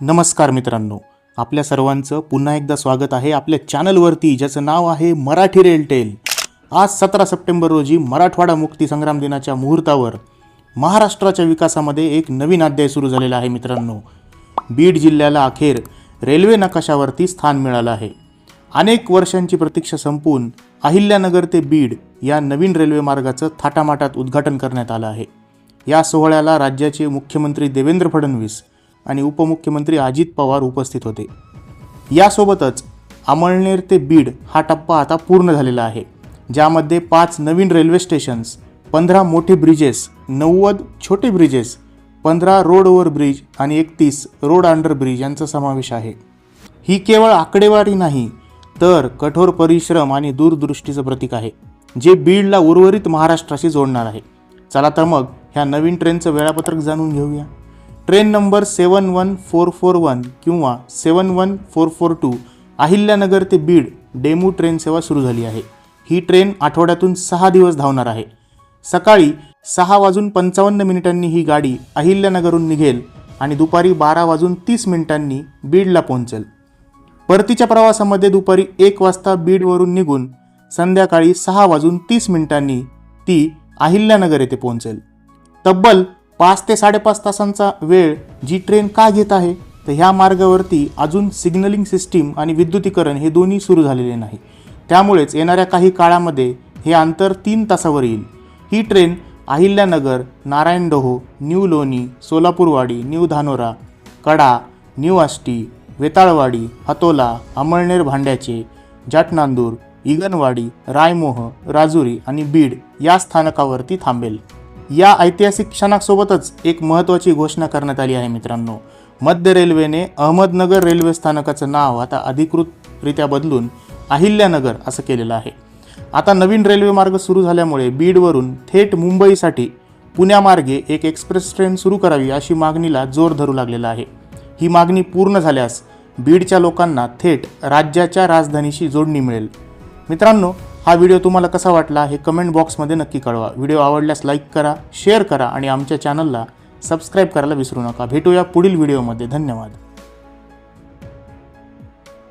नमस्कार मित्रांनो आपल्या सर्वांचं पुन्हा एकदा स्वागत आहे आपल्या चॅनलवरती ज्याचं नाव आहे मराठी रेलटेल आज सतरा सप्टेंबर रोजी मराठवाडा मुक्ती संग्राम दिनाच्या मुहूर्तावर महाराष्ट्राच्या विकासामध्ये एक नवीन अध्याय सुरू झालेला आहे मित्रांनो. बीड जिल्ह्याला अखेर रेल्वे नकाशावरती स्थान मिळालं आहे. अनेक वर्षांची प्रतीक्षा संपून अहिल्यानगर ते बीड या नवीन रेल्वे मार्गाचं थाटामाटात उद्घाटन करण्यात आलं आहे. या सोहळ्याला राज्याचे मुख्यमंत्री देवेंद्र फडणवीस आणि उपमुख्यमंत्री अजित पवार उपस्थित होते. यासोबतच अमळनेर ते बीड हा टप्पा आता पूर्ण झालेला आहे ज्यामध्ये पाच नवीन रेल्वे स्टेशन्स पंधरा मोठे ब्रिजेस नव्वद छोटे ब्रिजेस पंधरा रोड ओव्हर ब्रिज आणि एकतीस रोड अंडर ब्रिज यांचा समावेश आहे. ही केवळ आकडेवारी नाही तर कठोर परिश्रम आणि दूरदृष्टीचं प्रतीक आहे जे बीडला उर्वरित महाराष्ट्राशी जोडणार आहे. चला तर मग ह्या नवीन ट्रेनचं वेळापत्रक जाणून घेऊया. Train number seven one four four one किंवा seven one four four two Ahilyanagar ते बीड डेमू ट्रेन सेवा सुरू झाली आहे. ही ट्रेन आठवड्यातून सहा दिवस धावणार आहे. सकाळी सहा वाजून पंचावन्न मिनिटांनी ही गाडी अहिल्यानगरहून निघेल आणि दुपारी बारा वाजून तीस मिनिटांनी बीडला पोहोचेल. परतीच्या प्रवासामध्ये दुपारी एक वाजता बीडवरून निघून संध्याकाळी सहा वाजून तीस मिनिटांनी ती अहिल्यानगर येथे पोहोचेल. तब्बल पाच ते साडेपाच तासांचा वेळ जी ट्रेन का घेत आहे तर ह्या मार्गावरती अजून सिग्नलिंग सिस्टीम आणि विद्युतीकरण हे दोन्ही सुरू झालेले नाही. त्यामुळेच येणाऱ्या काही काळामध्ये हे अंतर तीन तासावर येईल. ही train Ahilyanagar Narayandoho New Loni Solapurwadi New Dhanora Kada New Ashti Vetalwadi Hatola Amalner भांड्याचे Jatnandur Iganwadi Raimoh Rajuri आणि बीड या स्थानकावरती थांबेल. या ऐतिहासिक क्षणासोबतच एक महत्त्वाची घोषणा करण्यात आली आहे मित्रांनो. मध्य रेल्वेने अहमदनगर रेल्वे स्थानकाचं नाव आता अधिकृतरित्या बदलून अहिल्यानगर असं केलेलं आहे. आता नवीन रेल्वे मार्ग सुरू झाल्यामुळे बीडवरून थेट मुंबईसाठी पुण्यामार्गे एक एक्सप्रेस ट्रेन सुरू करावी अशी मागणीला जोर धरू लागलेला आहे. ही मागणी पूर्ण झाल्यास बीडच्या लोकांना थेट राज्याच्या राजधानीशी जोडणी मिळेल. मित्रांनो हा व्हिडिओ तुम्हाला कसा वाटला हे कमेंट बॉक्समध्ये नक्की कळवा. व्हिडिओ आवडल्यास लाईक करा शेअर करा आणि आमच्या चॅनलला सबस्क्राईब करायला विसरू नका. भेटूया पुढील व्हिडिओमध्ये धन्यवाद.